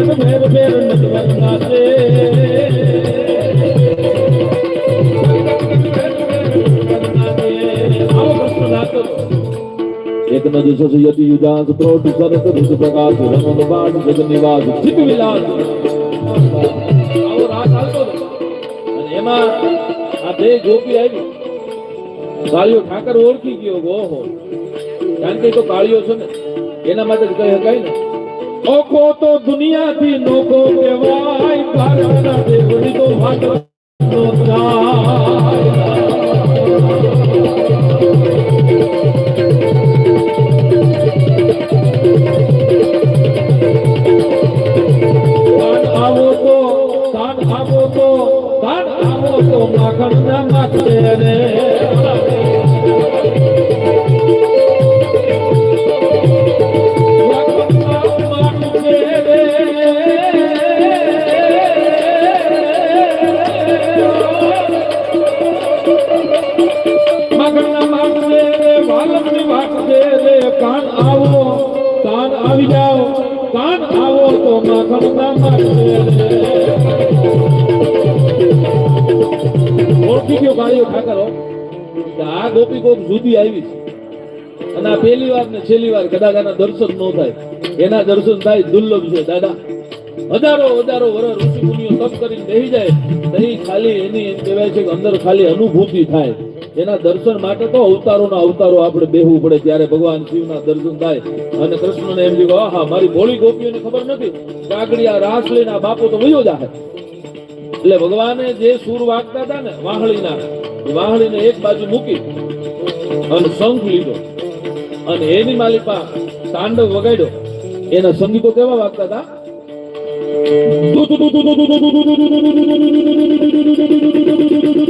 એમાં આ બે ગોપી આવી. કાળિયો ઠાકર ઓળખી ગયો ગો ઓહો. કારણ તો કાળિયો છે ને. એના માટે કહી શકાય ને. ઓખો તો દુનિયાથી નોખો કહેવાય ભારતના દેવડી તો ભાગવત નો થાય. કાન આવો તો કાન ઓળખી ગયો ગાડીઓ ઠાકરો આ ગોપી કોક જુદી આવી છે. અને આ પહેલી ને છેલ્લી વાર કદાચ આના દર્શન ન થાય. એના દર્શન થાય દુર્લભ છે, દાદા. હજારો હજારો વર્ષ ઋષિ તપ કરીને બેસી જાય. નહીં ખાલી એની એમ કહેવાય છે કે અંદર ખાલી અનુભૂતિ થાય. એના દર્શન માટે તો અવતારોના અવતારો આપણે બેહવું પડે ત્યારે ભગવાન શિવના દર્શન થાય. અને કૃષ્ણને એમ કીધું, આહા, મારી ભોળી ગોપીઓને ખબર નથી. કાગડિયા રાસ લઈને આ બાપો તો વયો જાહે. એટલે ભગવાને જે સૂર વાગતા હતા ને, વાહળીના વાહળીને એક બાજુ મૂકી અને શંખ લીધો. અને એની માલિકા તાંડવ વગાડ્યો. એના સંગીતો કેવા વાગતા હતા? મંગ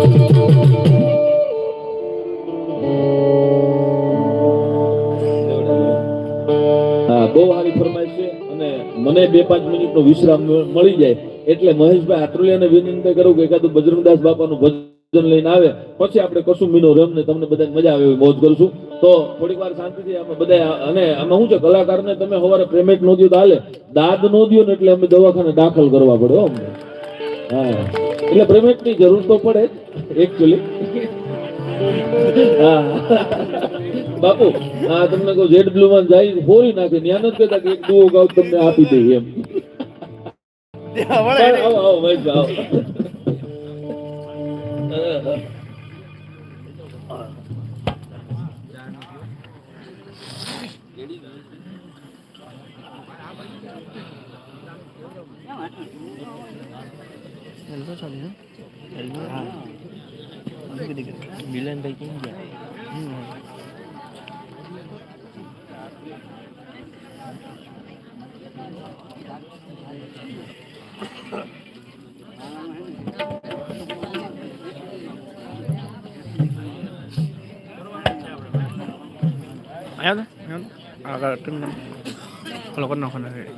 બહુ સારી ફરમાઈશ છે ભજન લઈને આવે. પછી આપણે કશું મીનો રમ ને તમને બધાને મજા આવે મોજ કરશું તો થોડીક વાર શાંતિથી અમે બધા અને આમાં શું છે, કલાકારને તમે સવારે પેમેન્ટ નો દો તો હાલે. દાદ નો દો ને એટલે અમે દવાખાને દાખલ કરવા પડે અમને. હા. એટલે પેમેન્ટની જરૂર તો પડે એકચ્યુઅલી હા. બાપુ હા તમને કહું જેડ બ્લુ માં જાય ફોરી નાખે ત્યાં નથી કહેતા કે એક દુઓ ગાઉ તમને આપી દઈએ એમ. આવો આવો ભાઈ આવો વિલન ભાઈ કેમ ગયા આયા હતા આગળ તમે ફોલો કરી નાખવાના